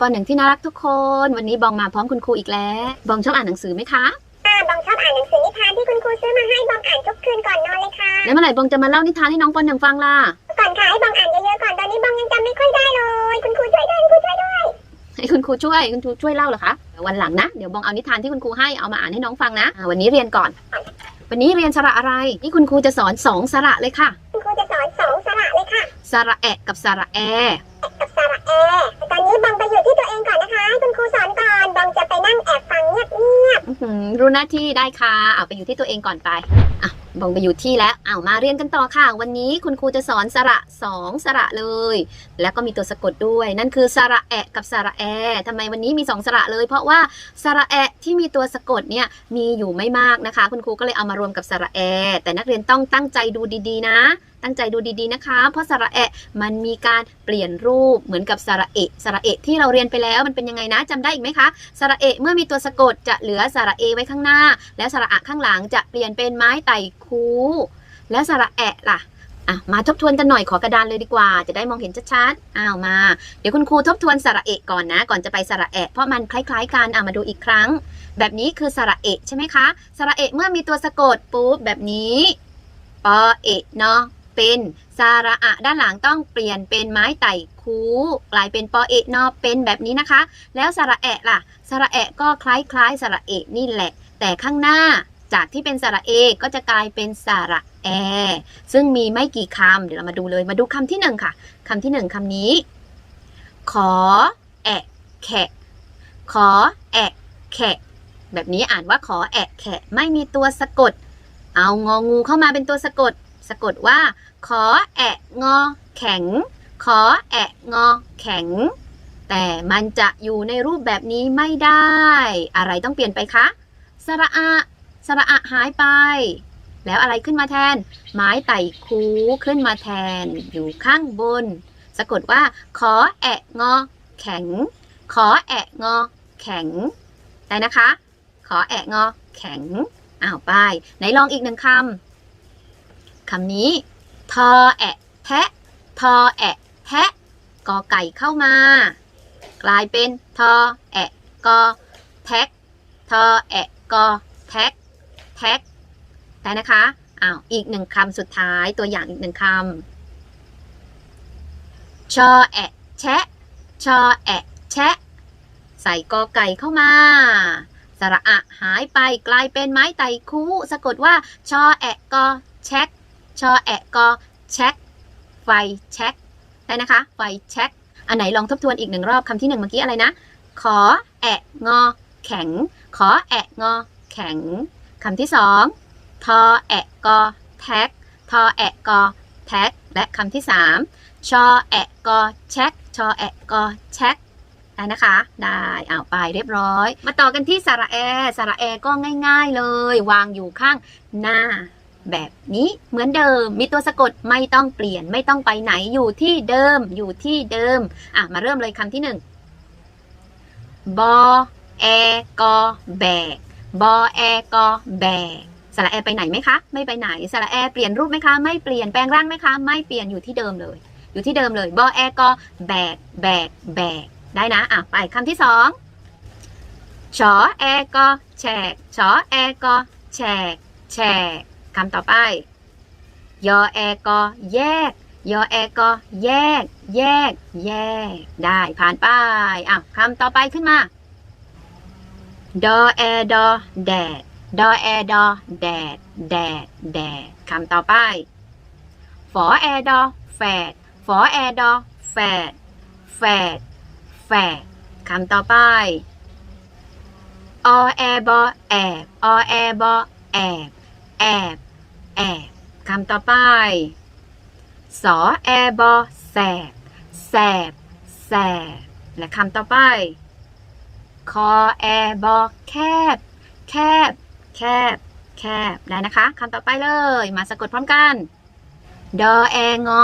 ปหนึ่งที่น่ารักทุกคน วันนี้บองมาพร้อมคุณครูอีกแล้ว บองชอบอ่านหนังสือไหมคะอ่าบองชอบอ่านหนังสือนิทานที่คุณครูซื้อมาให้บองอ่านทุกคืนก่อนนอนเลยค่ะ แล้วเมื่อไหร่บองจะมาเล่านิทานให้น้องปหนึ่งฟังล่ะ ก่อนค่ะให้บองอ่านเยอะๆก่อน ตอนนี้บองยังจำไม่ค่อยได้เลย คุณครูช่วยด้วยคุณครูช่วยด้วยให้คุณครูช่วยคุณครูช่วยเล่าเหรอคะเดี๋ยววันหลังนะ เดี๋ยวบองเอานิทานที่คุณครูให้เอามาอ่านให้น้องฟังนะอ่าวันนี้เรียนก่อน วันนี้เรียนสระอะไร นี่คุณครูจะสอนสองสระเลยค่ะ คุณครูจะสอนสองสระเลยค่ะ สระแอะกับสระแอกับสระแอตอนนี้บองไปอยู่ คุณครูสอนก่อนบองจะไปนั่งแอบฟังเงียบอื้อหือรู้หน้าที่ได้ค่ะเอาไปอยู่ที่ตัวเองก่อนไปอะบองไปอยู่ที่แล้วเอามาเรียนกันต่อค่ะ วันนี้คุณครูจะสอนสระสองสระเลย แล้วก็มีตัวสะกดด้วย นั่นคือสระแอะกับสระแอทำไมวันนี้มีสองสระเลย เพราะว่าสระแอะที่มีตัวสะกดเนี่ยมีอยู่ไม่มากนะคะ คุณครูก็เลยเอามารวมกับสระแอแต่นักเรียนต้องตั้งใจดูดีๆนะ ตั้งใจดูดีๆนะคะ เพราะสระแอะมันมีการเปลี่ยนรูปเหมือนกับสระเอะสระเอะที่เราเรียนไปแล้วมันเป็นยังไงนะจำได้อีกไหมคะสระเอะเมื่อมีตัวสะกดจะเหลือสระเอไว้ข้างหน้า แล้วสระอะข้างหลังจะเปลี่ยนเป็นไม้ไต่คูแล้วสระแอะล่ะ่ะมาทบทวนกันหน่อยขอกระดานเลยดีกว่า จะได้มองเห็นชัดๆอ้าวมา เดี๋ยวคุณครูทบทวนสระเอะก่อนนะ ก่อนจะไปสระแอะเพราะมันคล้ายๆกันอะมาดูอีกครั้ง แบบนี้คือสระเอะใช่ไหมคะสระเอะเมื่อมีตัวสะกดปุ๊บแบบนี้ปอเอะเนาะ เป็นสระอะด้านหลังต้องเปลี่ยนเป็นไม้ไต่คูกลายเป็นปอเอะนาะเป็นแบบนี้นะคะ แล้วสระแอะล่ะ สระแอะก็คล้ายๆสระเอะนี่แหละ แต่ข้างหน้าจากที่เป็นสระเอก็จะกลายเป็นสระแอ ซึ่งมีไม่กี่คำเดี๋ยวเรามาดูเลยมาดูคำที่หนึ่งค่ะคำที่หนึ่งคำนี้ ขอแอะแขะขอแอะแขะแบบนี้อ่านว่าขอแอะแขะไม่มีตัวสะกด เอางองูเข้ามาเป็นตัวสะกด สะกดว่า ขอแอะงอแข็ง ขอแอะงอแข็ง แต่มันจะอยู่ในรูปแบบนี้ไม่ได้ อะไรต้องเปลี่ยนไปคะสระอะสระอะหายไป แล้วอะไรขึ้นมาแทน ไม้ไต่คูขึ้นมาแทน อยู่ข้างบน สะกดว่า ขอแอะงอแข็ง ขอแอะงอแข็งได้นะคะ ขอแอะงอแข็งอ้าวไป ไหนลองอีกหนึ่งคำ คำนี้ ทอแอะแทะทอแอะแทะกอไก่เข้ามา กลายเป็นทอแอะกอแท็กทอแอะกอแท็กแท็กได้นะคะอ้าวอีกหนึ่งคำสุดท้ายตัวอย่างอีกหนึ่งคำ ชอแอะแชะ ชอแอะแชะ ใส่กอไก่เข้ามาสระอะหายไปกลายเป็นไม้ไต่คูสะกดว่า ชอแอะกอแช็ก ชอแอะกอแช็กไฟแช็กได้นะคะไฟแช็กอันไหนลองทบทวนอีกหนึ่งรอบคำที่หนึ่งเมื่อกี้อะไรนะ ขอแอะงอแข็ง ขอแอะงอแข็งคำที่สองทอแอะกอแท็กทอแอะกอแท็กและคำที่สามชอแอะกอแช็กชอแอะกอแช็กได้นะคะ ได้เอาไปเรียบร้อย มาต่อกันที่สระแอสระแอก็ง่าย ๆเลย วางอยู่ข้างหน้า แบบนี้เหมือนเดิมมีตัวสะกดไม่ต้องเปลี่ยนไม่ต้องไปไหนอยู่ที่เดิมอยู่ที่เดิม อะ มาเริ่มเลยคำที่หนึ่งบอแอกอแบกบอแอกอแบกสระแอไปไหนไหมคะ ไม่ไปไหนสระแอเปลี่ยนรูปไหมคะ ไม่เปลี่ยนแปลงร่างไหมคะ ไม่เปลี่ยนอยู่ที่เดิมเลย อยู่ที่เดิมเลยบอแอกอแบกแบกแบกได้นะอะไปคำที่สองชอแอกอแฉกชอแอกอแฉกแฉก คำต่อไป ยอแอกอแยก ยอแอกอแยก แยก แยก ได้ผ่านไปอะคำต่อไปขึ้นมา ดอแอดอแดด ดอแอดอแดด แดด แดดคำต่อไป ฝอแอดอแฝด ฝอแอดอแฝด แฝด แฝดคำต่อไปอแอบอแอบอแอบอแอบ แอบ แอบคำต่อไป สอแอบอแสบ แสบ แสบ และคำต่อไป คอแอบอแคบ แคบ แคบ แคบ ได้นะคะคำต่อไปเลย มาสะกดพร้อมกัน ดอแองอ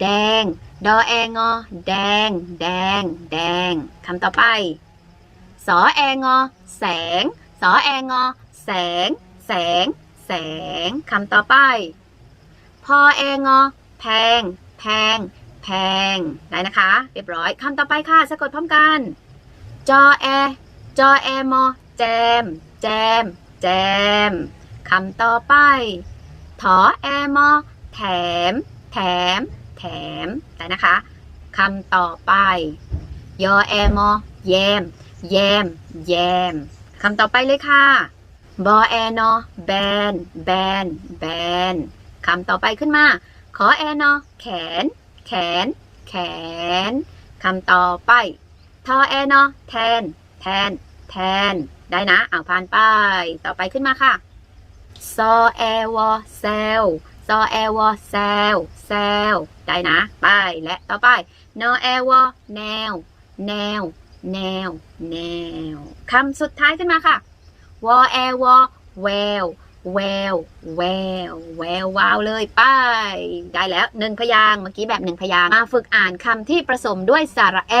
แดง ดอแองอ แดง แดง แดงคำต่อไป สอแองอ แสง สอแองอ แสง แสง งคำต่อไป พอแองอแพง แพง แพง ได้นะคะ เรียบร้อยคำต่อไปค่ะ สะกดพร้อมกัน จอแอ จอแอมอแจม แจม แจมคำต่อไป ถอแอมอแถม แถม แถม ได้นะคะคำต่อไป ยอแอมอแยม แยม แยมคำต่อไปเลยค่ะ บอแอนอแบน แบน แบน คำต่อไปขึ้นมา ขอแอนอแขน แขน แขน คำต่อไป ทอแอนอแทน แทน แทน ได้นะ เอาผ่านไป ต่อไปขึ้นมาค่ะซอแอวอเซลซอแอวอเซลเซลได้นะ ไป และต่อไป นอแอวอแนว แนว แนว แนว คำสุดท้ายขึ้นมาค่ะ วอแอวอแววแววแววแวววาวเลยไป ได้แล้วหนึ่งพยางเมื่อกี้แบบหนึ่งพยางมาฝึกอ่านคำที่ผสมด้วยสระแอ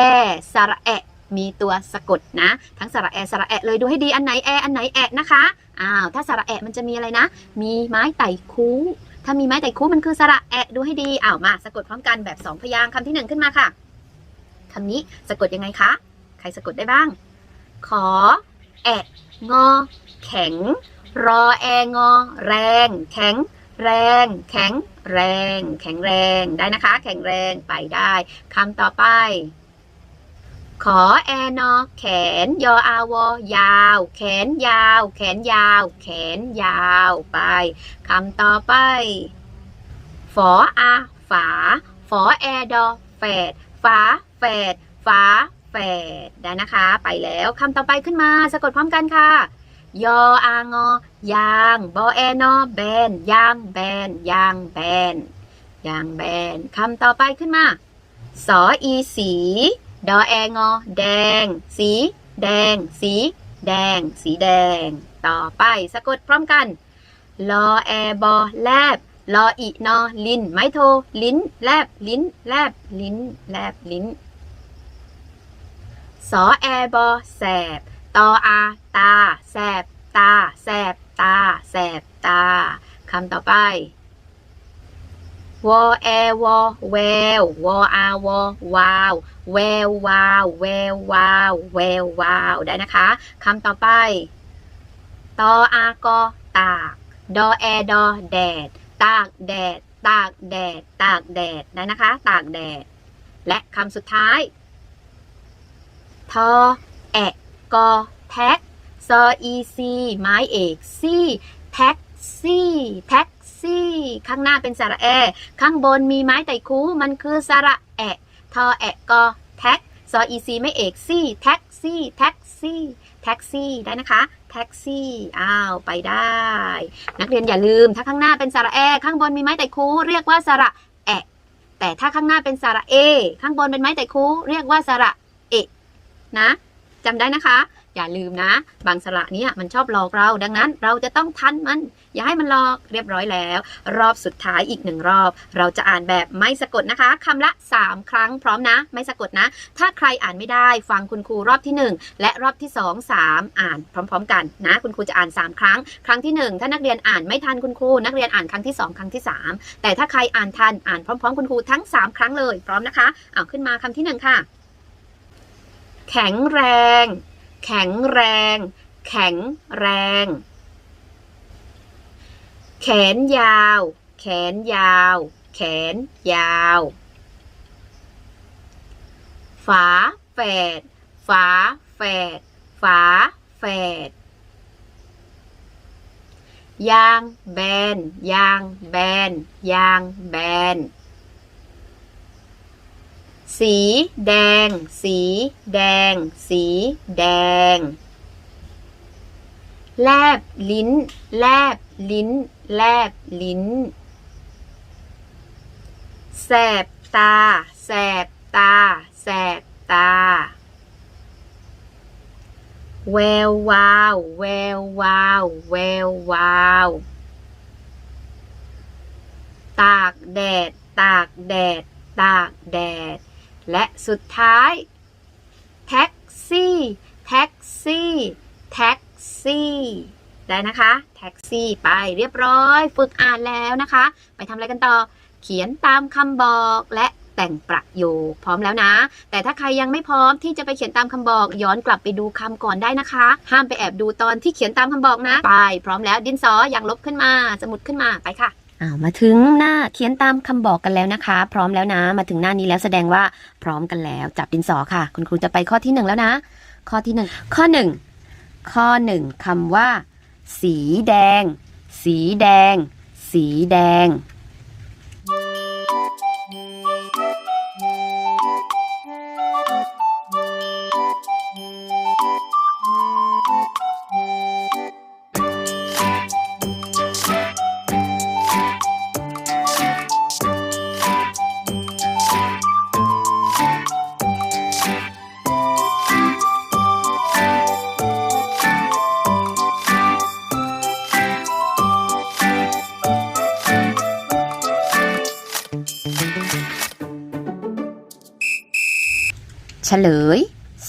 สระแอ มีตัวสะกดนะ ทั้งสระแอ สระแอ เลยดูให้ดีอันไหนแอ อันไหนแอนะคะ อ้าว ถ้าสระแอ มันจะมีอะไรนะ มีไม้ไต่คูถ้ามีไม้ไต่คูมันคือสระแอ ดูให้ดี อ้าว มาสะกดพร้อมกันแบบสองพยางคำที่หนึ่งขึ้นมาค่ะคำนี้สะกดยังไงคะ ใครสะกดได้บ้าง ขอแอ งอ แข็ง รอแองอ แรง แข็ง แรง แข็ง แรง แข็งแรงได้นะคะ แข็งแรงไปได้คำต่อไป ขอแอนอ แขน ยออาวอยาว แขนยาว แขนยาว แขนยาวไปคำต่อไป ฝออาฝา ฝอแอดอแฝดฝาแฝดฝา แฝดได้นะคะ ไปแล้วคำต่อไปขึ้นมา สะกดพร้อมกันค่ะ ยออางอยางบอแอนอแบนยางแบนยางแบนยางแบนคำต่อไปขึ้นมา สออีสี ดอแองอแดง สี แดง สี แดง สีแดง ต่อไปสะกดพร้อมกันลอแอบอแลบลออีนอ ลิน ไม้โท ลิ้น แลบ ลิ้น แลบ ลิ้น แลบ ลิ้น สอแอบอแสบตออาตา แสบตา แสบตา แสบตาคำต่อไปวอแอวอแวววออาวอวาวแวววาวแวววาวแวววาวได้นะคะคำต่อไปตออากอตากดอแอดอแดด ตากแดด ตากแดด ตากแดดได้นะคะ ตากแดด และคำสุดท้าย ทอแอะกอแท็กซออีซีไม้เอกซี่แท็กซี่แท็กซี่ข้างหน้าเป็นสระแอ ข้างบนมีไม้ไต่คูมันคือสระแอะทอแอะกอแท็กซออีซีไม่เอกซี่แท็กซี่แท็กซี่แท็กซี่ได้นะคะแท็กซี่อ้าวไปได้ นักเรียนอย่าลืมถ้าข้างหน้าเป็นสระแอ ข้างบนมีไม้ไต่คูเรียกว่าสระแอะแต่ถ้าข้างหน้าเป็นสระเอ ข้างบนเป็นไม้ไต่คูเรียกว่าสระเอะ นะจำได้นะคะ อย่าลืมนะ บางสระเนี่ยมันชอบหลอกเรา ดังนั้นเราจะต้องทันมัน อย่าให้มันหลอกเรียบร้อยแล้ว รอบสุดท้ายอีกหนึ่งรอบ เราจะอ่านแบบไม่สะกดนะคะคำละ 3 ครั้งพร้อมนะ ไม่สะกดนะ ถ้าใครอ่านไม่ได้ ฟังคุณครูรอบที่ 1 และรอบที่ 2 3 อ่านพร้อม ๆ กันนะ คุณครูจะอ่าน 3 ครั้ง ครั้งที่ 1 ถ้านักเรียนอ่านไม่ทันคุณครู นักเรียนอ่านครั้งที่ 2 ครั้งที่ 3 แต่ถ้าใครอ่านทันอ่านพร้อม ๆ คุณครูทั้ง 3 ครั้งเลยพร้อมนะคะเอาขึ้นมาคำที่ 1 ค่ะ แข็งแรง แข็งแรง แข็งแรง แขนยาว แขนยาว แขนยาว ฝาแฝด ฝาแฝด ฝาแฝด ยางแบน ยางแบน ยางแบน สี แดง สี แดง สี แดง แลบลิ้น แลบลิ้น แลบลิ้น แสบตา แสบตา แสบตา แวววาว แวววาว แวววาว ตากแดด ตากแดด ตากแดด และสุดท้ายแท็กซี่แท็กซี่แท็กซี่ได้นะคะแท็กซี่ไปเรียบร้อย ฝึกอ่านแล้วนะคะ ไปทำอะไรกันต่อ เขียนตามคำบอกและแต่งประโยคพร้อมแล้วนะ แต่ถ้าใครยังไม่พร้อมที่จะไปเขียนตามคำบอก ย้อนกลับไปดูคำก่อนได้นะคะ ห้ามไปแอบดูตอนที่เขียนตามคำบอกนะ ไป พร้อมแล้วดินสออย่างลบขึ้นมา สมุดขึ้นมาไปค่ะ อ้าวมาถึงหน้าเขียนตามคำบอกกันแล้วนะคะ พร้อมแล้วนะ มาถึงหน้านี้แล้วแสดงว่าพร้อมกันแล้ว จับดินสอค่ะ คุณครูจะไปข้อที่หนึ่งแล้วนะ ข้อที่หนึ่งข้อหนึ่งข้อหนึ่งคำว่า สีแดง สีแดง สีแดง ฉลย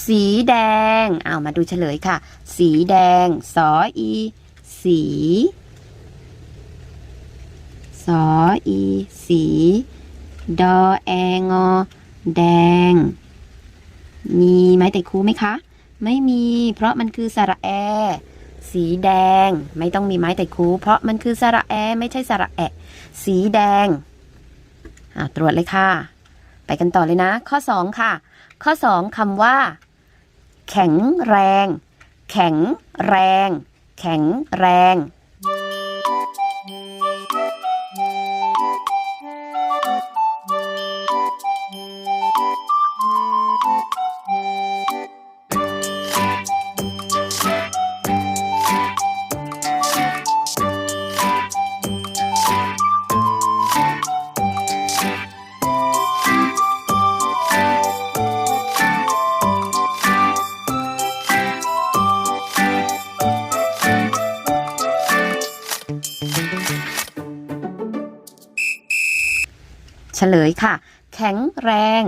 สีแดงเอามาดูเฉลยค่ะ สีแดงสออี สีสออี สีดอแองอ แดง มีไม้แต่ครูไหมคะ ไม่มี เพราะมันคือสระแอ สีแดง ไม่ต้องมีไม้แต่ครูเพราะมันคือสระแอ ไม่ใช่สระแอะ สีแดง อ่าตรวจเลยค่ะ ไปกันต่อเลยนะ ข้อสองค่ะ ข้อสองคำว่า แข็งแรง แข็งแรง แข็งแรง เฉลยค่ะ แข็งแรง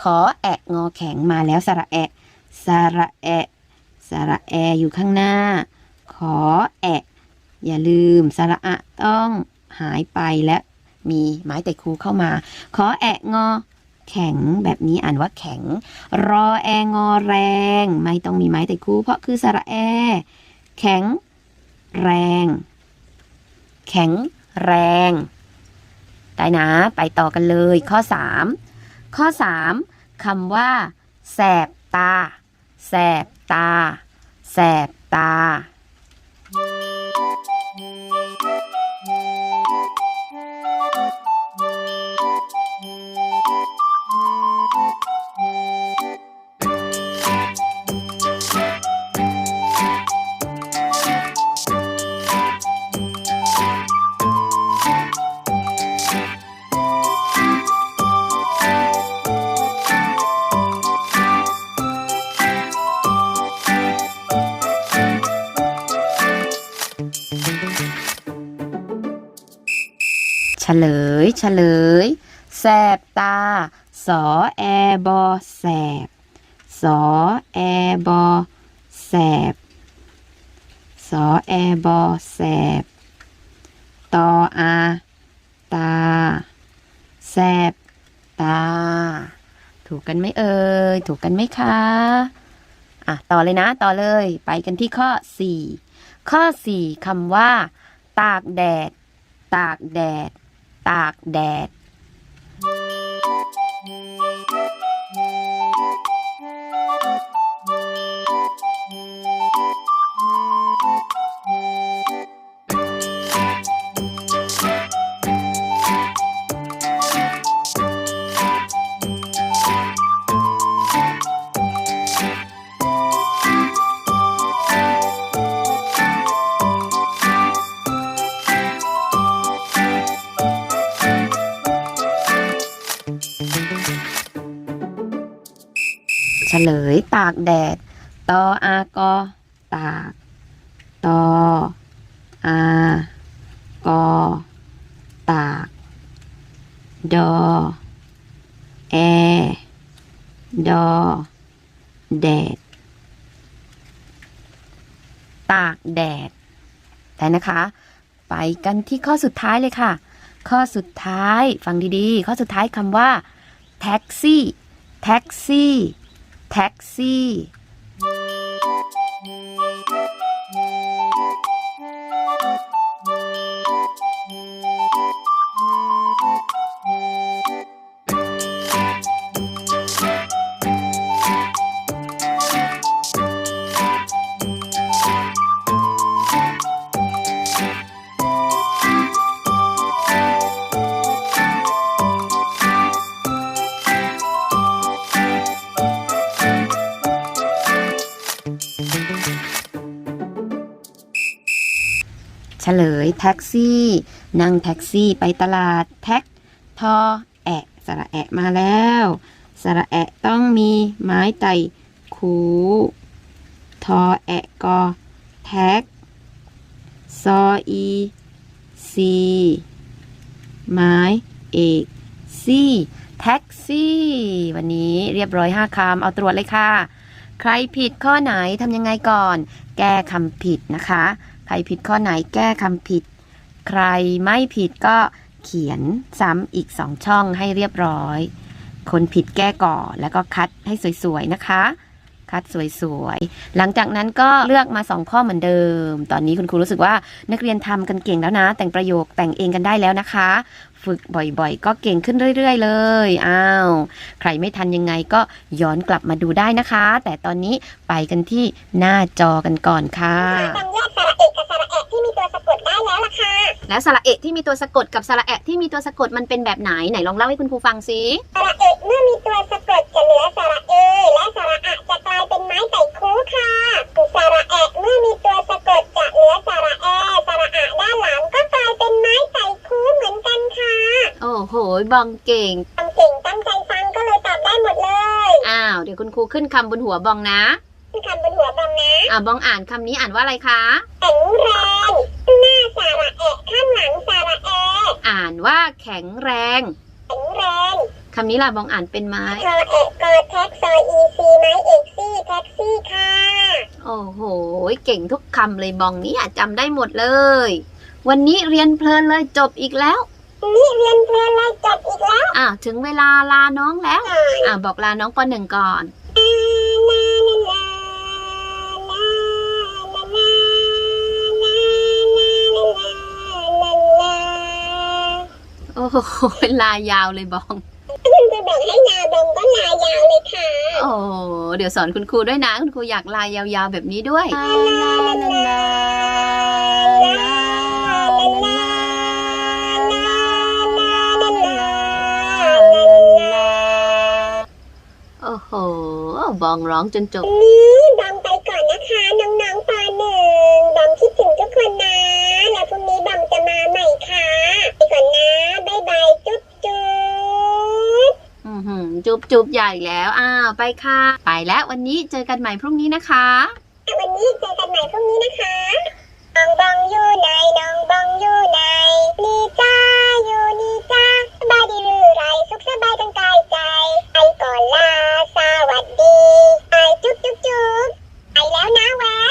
ขอแอะงอแข็งมาแล้วสระแอะสระแอะสระแออยู่ข้างหน้า ขอแอะอย่าลืมสระอะต้องหายไปและมีไม้แต่ครูเข้ามา ขอแอะงอ แข็งแบบนี้อ่านว่าแข็ง รอแองอแรง ไม่ต้องมีไม้แต่ครูเพราะคือสระแอ แข็ง แรง แข็งแรง ได้นะ ไปต่อกันเลยข้อ 3 ข้อ 3คำว่า แสบตา แสบตา แสบตา ลยเฉลย แสบตา สอแอบอแสบ สอแอบอแสบ สอแอบอแสบ ตออา ตา แสบ ตา ถูกกันไหมเอ่ย ถูกกันไหมคะ อะ ต่อเลยนะ ต่อเลย ไปกันที่ข้อ 4 ข้อ 4คำว่า ตากแดด ตากแดด ตากแดด เฉลยตากแดด ตออากอ ตาก ตออากอ ตาก ดอ แอ ดอ แดด ตากแดดแต่นะคะ ไปกันที่ข้อสุดท้ายเลยค่ะ ข้อสุดท้ายฟังดีๆ ข้อสุดท้ายคำว่าแท็กซี่แท็กซี่ แท็กซี่ แท็กซี่ นั่งแท็กซี่ไปตลาดแท็กทอแอะสระแอะมาแล้ว สระแอะต้องมีไม้ไต่คูทอแอะกอแท็กซออีซีไม้เอกซี่แท็กซี่ วันนี้เรียบร้อยห้าคำเอาตรวจเลยค่ะ ใครผิดข้อไหนทำยังไงก่อน แก้คำผิดนะคะ ใครผิดข้อไหนแก้คำผิด ใครไม่ผิดก็เขียนซ้ำอีกสองช่องให้เรียบร้อย คนผิดแก้ก่อนแล้วก็คัดให้สวยๆนะคะ คัดสวยๆ หลังจากนั้นก็เลือกมาสองข้อเหมือนเดิม ตอนนี้คุณครูรู้สึกว่านักเรียนทำกันเก่งแล้วนะ แต่งประโยคแต่งเองกันได้แล้วนะคะ ฝึกบ่อยๆ ก็เก่งขึ้นเรื่อย ๆ เลย อ้าว ใครไม่ทันยังไงก็ย้อนกลับมาดูได้นะคะ แต่ตอนนี้ไปกันที่หน้าจอกันก่อนค่ะต้องแรเอกที่มีตัวสะกดได้แล้วล่ะคะแล้วสระเอะที่มีตัวสะกดกับสระแอะที่มีตัวสะกดมันเป็นแบบไหนไหนลองเล่าให้คุณครูฟังสิสระเอะเมื่อมีตัวสะกดจะเหลือสระเอและสระอะจะกลายเป็นไม้ไต่คูค่ะสระแอะ ยบองเก่ง ฟังเก่งตั้งใจฟังก็เลยตอบได้หมดเลยอ้าว เดี๋ยวคุณครูขึ้นคำบนหัวบองนะขึ้นคำบนหัวบองนะอ่าบองอ่านคำนี้อ่านว่าอะไรคะ แข็งแรงหน้าสาระเอะข้างหลังสาระเออ่านว่าแข็งแรง แข็งแรงคำนี้ล่ะบองอ่านเป็นไม้คอเอะกอแท็กซอยอีซีไม้เอกซี่แท็กซี่ค่ะโอ้โห เก่งทุกคำเลยบองนี้อะจำได้หมดเลย วันนี้เรียนเพลินเลยจบอีกแล้ว นี่เรียนเพลินเลยจบอีกแล้วอ่าถึงเวลาลาน้องแล้ว อ่าบอกลาน้องปหนึ่งก่อนโอ้โหเป็นลายาวเลยบองจะบอให้นาบองก็ลายาวเลยค่ะ โอ้เดี๋ยวสอนคุณครูด้วยนะ คุณครูอยากลายยาวๆแบบนี้ด้วยลาลาลาลาลา โอ้โห บองร้องจนจบ นี่บอมไปก่อนนะคะ น้องๆปหนึ่งบอมคิดถึงทุกคนนะ แล้วพรุ่งนี้บอมจะมาใหม่ค่ะ ไปก่อนนะ บ๊ายบาย จุ๊บจุ๊บอือหือจุบจุบใหญ่แล้ว อ้าว ไปค่ะ ไปแล้ววันนี้เจอกันใหม่พรุ่งนี้นะคะ วันนี้เจอกันใหม่พรุ่งนี้นะคะน้องบองอยู่ไหนน้องบองอยู่ไหน ไรสุขสบายทั้งกายใจไปก่อนลาสวัสดีไปจุ๊บจุ๊บจุ๊บไปแล้วนะแว